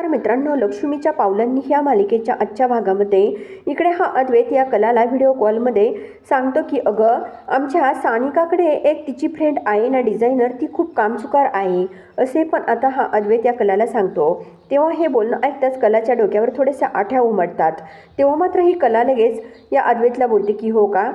नमस्कार मित्रांनो लक्ष्मीच्या पावलांनी ह्या मालिकेच्या आजच्या भागामध्ये इकडे हा अद्वैत या कलाला व्हिडिओ कॉलमध्ये सांगतो की अगं आमच्या सानिकाकडे एक तिची फ्रेंड आहे ना डिझायनर ती खूप कामचुकार आहे असे पण आता हा अद्वैत या कलाला सांगतो. तेव्हा हे बोलणं ऐकताच कलाच्या डोक्यावर थोड्याशा आठ्या उमटतात. तेव्हा मात्र ही कला लगेच या अद्वैतला बोलते की हो का?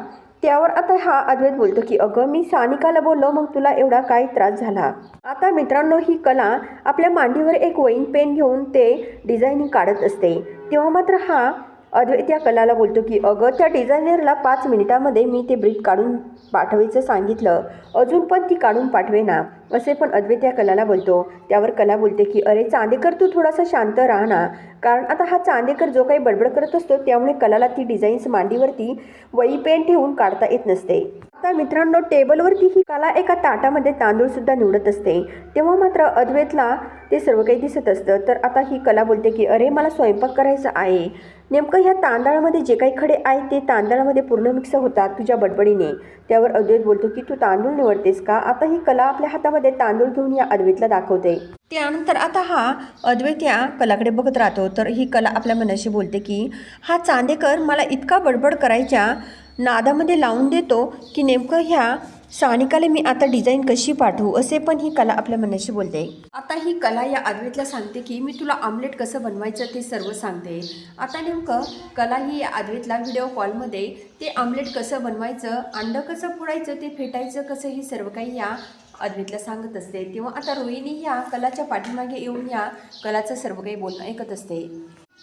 त्यावर आता हा अद्वैत बोलतो की अगं मी सानिकाला बोललो मग तुला एवढा काय त्रास झाला? आता मित्रांनो ही कला आपल्या मांडीवर एक वैन पेन घेऊन ते डिझायनिंग काढत असते. तेव्हा मात्र हा अद्वैत या कलाला बोलतो की अगं त्या डिझायनरला पाच मिनिटामध्ये मी ते ब्रीथ काढून पाठवायचं सांगितलं. अजून पण ती काढून पाठवेना. असे पण अद्वैत या कलाला बोलतो. त्यावर कला बोलते की अरे चांदेकर तू थोडासा शांत राहा ना. कारण आता हा चांदेकर जो काही बडबड करत असतो त्यामुळे कलाला ती डिझाईन्स मांडीवरती वई पेन ठेवून काढता येत नसते. आता मित्रांनो टेबलवरती ही कला एका ताटामध्ये तांदूळ सुद्धा निवडत असते. तेव्हा मात्र अद्वैतला ते सर्व काही दिसत असतं. तर आता ही कला बोलते की अरे मला स्वयंपाक करायचा आहे. नेमकं ह्या तांदळामध्ये जे काही खडे आहेत ते तांदळामध्ये पूर्ण मिक्स होतात तुझ्या बडबडीने. त्यावर अद्वैत बोलतो की तू तांदूळ निवडतेस का? आता ही कला आपल्या हातामध्ये तांदूळ घेऊन या अद्वैतला दाखवते. त्यानंतर आता हा अद्वैत या कलाकडे बघत राहतो. तर ही कला आपल्या मनाशी बोलते की हा चांदेकर मला इतका बडबड करायच्या नादामध्ये लावून देतो की नेमकं ह्या सानिकाला मी आता डिझाईन कशी पाठवू? असे पण ही कला आपल्या मनाशी बोलते. आता ही कला या अद्वैतला सांगते की मी तुला आमलेट कसं बनवायचं ते सर्व सांगते. आता नेमकं कला ही या अद्वैतला व्हिडिओ कॉलमध्ये ते आमलेट कसं बनवायचं अंडं कसं फोडायचं ते फेटायचं कसं हे सर्व काही या अद्वितला सांगत असते तेव्हा आता रोहिणी या कलाच्या पाठीमागे येऊन या कलाचं सर्व काही बोलणं ऐकत असते.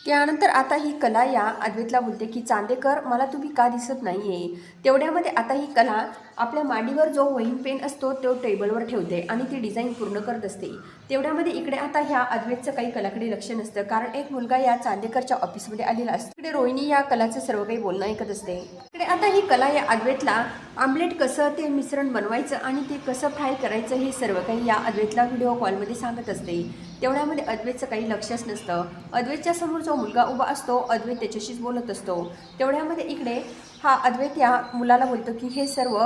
त्यानंतर आता ही कला या अद्वैतला बोलते की चांदेकर मला तुम्ही का दिसत नाही आहे तेवढ्यामध्ये आता ही कला आपल्या मांडीवर जो वहीन पेन असतो तो टेबलवर ठेवते आणि ती डिझाईन पूर्ण करत असते. तेवढ्यामध्ये इकडे आता ह्या अद्वैतचं काही कलाकडे लक्ष नसतं कारण एक मुलगा या चांदेकरच्या ऑफिसमध्ये आलेला असतो. इकडे रोहिणी या कलाचं सर्व काही बोलणं ऐकत असते. इकडे आता ही कला या अद्वैतला आमलेट कसं ते मिश्रण बनवायचं आणि ते कसं फ्राय करायचं हे सर्व काही या अद्वैतला व्हिडिओ कॉलमध्ये सांगत असते. तेवढ्यामध्ये अद्वैतचं काही लक्षच नसतं. अद्वैतच्या समोर जो मुलगा उभा असतो अद्वैत त्याच्याशीच बोलत असतो. तेवढ्यामध्ये इकडे हा अद्वैत या मुलाला बोलतो की हे सर्व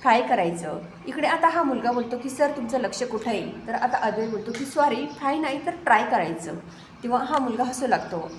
फ्राय करायचं. इकडे आता हा मुलगा बोलतो की सर तुमचं लक्ष कुठं आहे? तर आता अद्वैत बोलतो की सॉरी फ्राय नाही तर ट्राय करायचं. तेव्हा हा मुलगा हसू लागतो.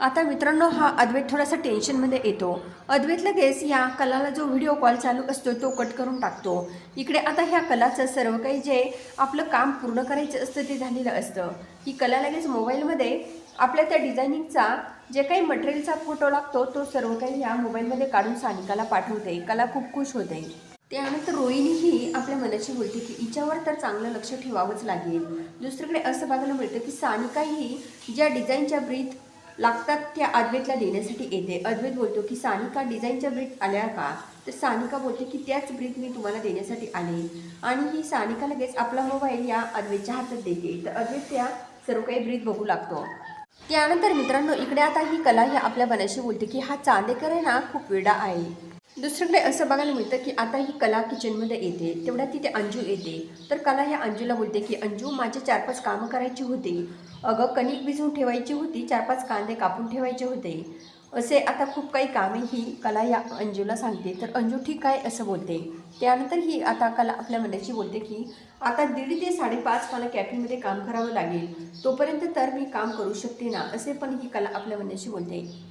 आता मित्रांनो हा अद्वैत थोडासा टेन्शनमध्ये येतो. अद्वैत लगेच या कलाला जो व्हिडिओ कॉल चालू असतो तो कट करून टाकतो. इकडे आता ह्या कलाचं सर्व काही जे आपलं काम पूर्ण करायचं असतं ते झालेलं असतं. ही कला लगेच मोबाईलमध्ये आपल्या त्या डिझायनिंगचा जे काही मटेरियलचा फोटो लागतो तो सर्व काही ह्या मोबाईलमध्ये काढून सानिकाला पाठवते. कला खूप खुश होते. त्यानंतर रोहिणीही आपल्या मनाशी बोलते की हिच्यावर तर चांगलं लक्ष ठेवावंच लागेल. दुसरीकडे असं बघायला मिळतं की सानिका ही ज्या डिझाईनच्या ब्रीथ लागतात त्या अद्वैतला देण्यासाठी येते. अद्वैत बोलतो की सानिका डिझाईनच्या ब्रीथ आल्या का? तर सानिका बोलते की त्याच ब्रीथ मी तुम्हाला देण्यासाठी आले. आणि ही सानिका लगेच आपला हो मोबाईल या अद्वैतच्या हातात देते. तर अद्वैत त्या सर्व काही ब्रीथ बघू लागतो. त्यानंतर मित्रांनो इकडे आता ही कला ही आपल्या मनाशी बोलते की हा चांदेकर आहे ना खूप वेडा आहे. दुसरीकडे असं बघायला मिळतं की आता ही कला किचनमध्ये येते तेवढ्या तिथे अंजू येते. तर कला ह्या अंजूला बोलते की अंजू माझे चार पाच कामं करायची होती. अगं कणिक भिजवून ठेवायची होती चार पाच कांदे कापून ठेवायचे होते. असे आता खूप काही कामे ही कला या अंजूला सांगते. तर अंजू ठीक आहे असं बोलते. त्यानंतर ही आता कला आपल्या मनाशी बोलते की आता दीड ते साडेपाच मला कॅफेमध्ये काम करावं लागेल. तोपर्यंत तर मी काम करू शकते ना? असे पण ही कला आपल्या मनाशी बोलते.